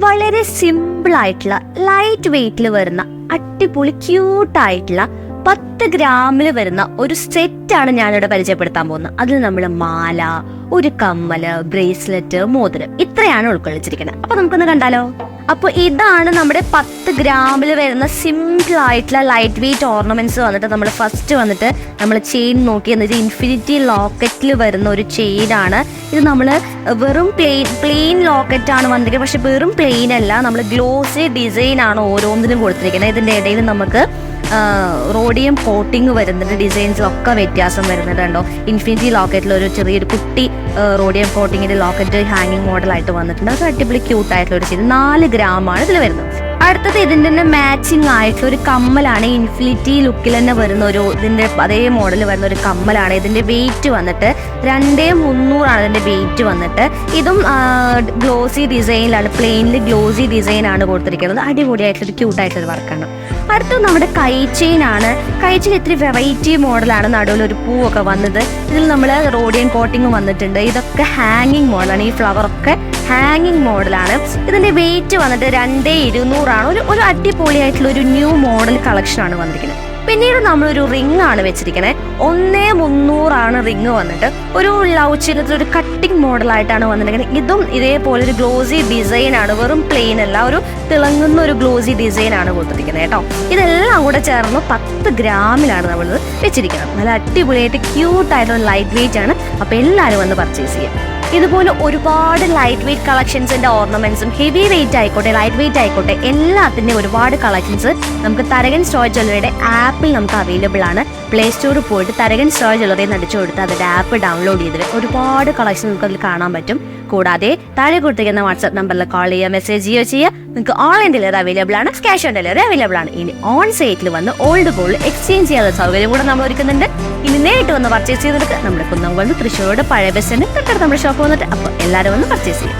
വളരെ സിമ്പിൾ ആയിട്ടുള്ള ലൈറ്റ് വെയിറ്റിൽ വരുന്ന അടിപൊളി ക്യൂട്ട് ആയിട്ടുള്ള പത്ത് ഗ്രാമിൽ വരുന്ന ഒരു സെറ്റാണ് ഞാനിവിടെ പരിചയപ്പെടുത്താൻ പോകുന്നത്. അതിൽ നമ്മൾ മാല ഒരു കമ്മൽ ബ്രേസ്ലെറ്റ് മോതിരം ഇത്രയാണ് ഉൾക്കൊള്ളിച്ചിരിക്കുന്നത്. അപ്പൊ നമുക്കൊന്ന് കണ്ടാലോ? അപ്പൊ ഇതാണ് നമ്മുടെ പത്ത് ഗ്രാമിൽ വരുന്ന സിമ്പിൾ ആയിട്ടുള്ള ലൈറ്റ് വെയിറ്റ് ഓർണമെന്റ്സ് വന്നിട്ട് നമ്മൾ ഫസ്റ്റ് വന്നിട്ട് നമ്മൾ ചെയിൻ നോക്കി എന്നിട്ട് ഇൻഫിനിറ്റി ലോക്കറ്റിൽ വരുന്ന ഒരു ചെയിൻ ആണ്. ഇത് നമ്മൾ വെറും പ്ലെയിൻ പ്ലെയിൻ ലോക്കറ്റ് ആണ് വന്നിരിക്കുന്നത്. പക്ഷെ വെറും പ്ലെയിൻ അല്ല നമ്മൾ ഗ്ലോസി ഡിസൈൻ ആണ് ഓരോന്നിനും കൊടുത്തിരിക്കുന്നത്. ഇതിന്റെ ഇടയിൽ നമുക്ക് റോഡിയം കോട്ടിങ് വരുന്നുണ്ട്. ഡിസൈൻസും ഒക്കെ വ്യത്യാസം വരുന്നുണ്ട് കണ്ടോ? ഇൻഫിനിറ്റി ലോക്കറ്റിൽ ഒരു ചെറിയൊരു കുട്ടി റോഡിയം കോട്ടിങ്ങിന്റെ ലോക്കറ്റ് ഹാങ്ങിങ് മോഡലായിട്ട് വന്നിട്ടുണ്ട്. അത് അടിപൊളി ക്യൂട്ട് ആയിട്ടുള്ള ഒരു ചെയ്ത് നാല് ഗ്രാമാണ് ഇതിൽ വരുന്നത്. അടുത്തത് ഇതിന്റെ തന്നെ മാച്ചിങ് ആയിട്ട് ഒരു കമ്മലാണ്. ഇൻഫിനിറ്റി ലുക്കിൽ തന്നെ വരുന്ന ഒരു ഇതിന്റെ അതേ മോഡൽ വരുന്ന ഒരു കമ്മലാണ്. ഇതിന്റെ വെയിറ്റ് വന്നിട്ട് രണ്ടേ മുന്നൂറാണ് ഇതിന്റെ വെയിറ്റ് വന്നിട്ട്. ഇതും ഗ്ലോസി ഡിസൈനിലാണ് പ്ലെയിനിൽ ഗ്ലോസി ഡിസൈൻ ആണ് കൊടുത്തിരിക്കുന്നത്. അടിപൊളിയായിട്ടൊരു ക്യൂട്ടായിട്ടൊരു വർക്കാണ് അടുത്തത് നമ്മുടെ കൈ ചെയിൻ ആണ്. കൈ ചെയിൻ ഇത്തിരി വെറൈറ്റി മോഡലാണ് നടുവിൽ ഒരു പൂവൊക്കെ വന്നത്. ഇതിൽ നമ്മൾ റോഡിയൻ കോട്ടിങ് വന്നിട്ടുണ്ട്. ഇതൊക്കെ ഹാങ്ങിങ് മോഡലാണ് ഈ ഫ്ലവർ ഒക്കെ ഹാങ്ങിങ് മോഡലാണ് ഇതിന്റെ വെയിറ്റ് വന്നിട്ട് രണ്ടേ ഇരുന്നൂറാണ്. ഒരു ഒരു അടിപൊളിയായിട്ടുള്ള ഒരു ന്യൂ മോഡൽ കളക്ഷൻ ആണ് വന്നിരിക്കുന്നത്. പിന്നീട് നമ്മളൊരു റിംഗ് ആണ് വെച്ചിരിക്കുന്നത് ഒന്നേ മുന്നൂറാണ് റിംഗ് വന്നിട്ട്. ഒരു ലവ് ചിഹ്നത്തിൽ ഒരു കട്ടിംഗ് മോഡലായിട്ടാണ് വന്നിരിക്കുന്നത് ഇതും ഇതേപോലെ ഒരു ഗ്ലോസി ഡിസൈൻ ആണ്. വെറും പ്ലെയിൻ അല്ല ഒരു തിളങ്ങുന്ന ഒരു ഗ്ലോസി ഡിസൈൻ ആണ് കൊടുത്തിരിക്കുന്നത് കേട്ടോ. ഇതെല്ലാം കൂടെ ചേർന്ന് പത്ത് ഗ്രാമിലാണ് നമ്മൾ വെച്ചിരിക്കുന്നത്. നല്ല അടിപൊളിയായിട്ട് ക്യൂട്ടായിട്ടുള്ള ലൈറ്റ് വെയിറ്റ് ആണ്. അപ്പോൾ എല്ലാവരും വന്ന് പർച്ചേസ് ചെയ്യാം. ഇതുപോലെ ഒരുപാട് ലൈറ്റ് വെയിറ്റ് കളക്ഷൻസിന്റെ ഓർണമെന്റ്സും ഹെവി വെയിറ്റ് ആയിക്കോട്ടെ ലൈറ്റ് വെയിറ്റ് ആയിക്കോട്ടെ എല്ലാത്തിന്റെ ഒരുപാട് കളക്ഷൻസ് നമുക്ക് തരകൻ സ്റ്റോർ ജ്വല്ലറിയുടെ ആപ്പിൽ നമുക്ക് അവൈലബിൾ ആണ്. പ്ലേ സ്റ്റോറിൽ പോയിട്ട് തരകൻ സ്റ്റോർ ജ്വല്ലറി നടിച്ചു കൊടുത്ത് അതിന്റെ ആപ്പ് ഡൗൺലോഡ് ചെയ്തിട്ട് ഒരുപാട് കളക്ഷൻ നമുക്ക് അതിൽ കാണാൻ പറ്റും. കൂടാതെ താഴെ കൊടുത്തിരിക്കുന്ന വാട്സ്ആപ്പ് നമ്പറിൽ കോൾ ചെയ്യുക മെസ്സേജ് ചെയ്യുകയോ ചെയ്യുക. നിങ്ങൾക്ക് ഓൺലൈൻ ഡെലിവറി അവൈലബിൾ ആണ് ക്യാഷ് ഓൺ ഡെലിവറി അവൈലബിൾ ആണ്. ഇനി ഓൺ സൈറ്റിൽ വന്ന് ഓൾഡ് ഗോൾഡ് എക്സ്ചേഞ്ച് ചെയ്യാനുള്ള സൗകര്യം കൂടെ നമ്മൾ ഒരുക്കുന്നുണ്ട്. ഇനി നേരിട്ട് വന്ന് പർച്ചേസ് ചെയ്തെടുക്കുക നമ്മുടെ കുന്നംകുളം തൃശ്ശൂരോട് പഴയ ബസ്സിന് തൊട്ടടുത്ത് നമ്മുടെ ഷോപ്പ് വന്നിട്ട് അപ്പോൾ എല്ലാവരും വന്ന് പർച്ചേസ് ചെയ്യും.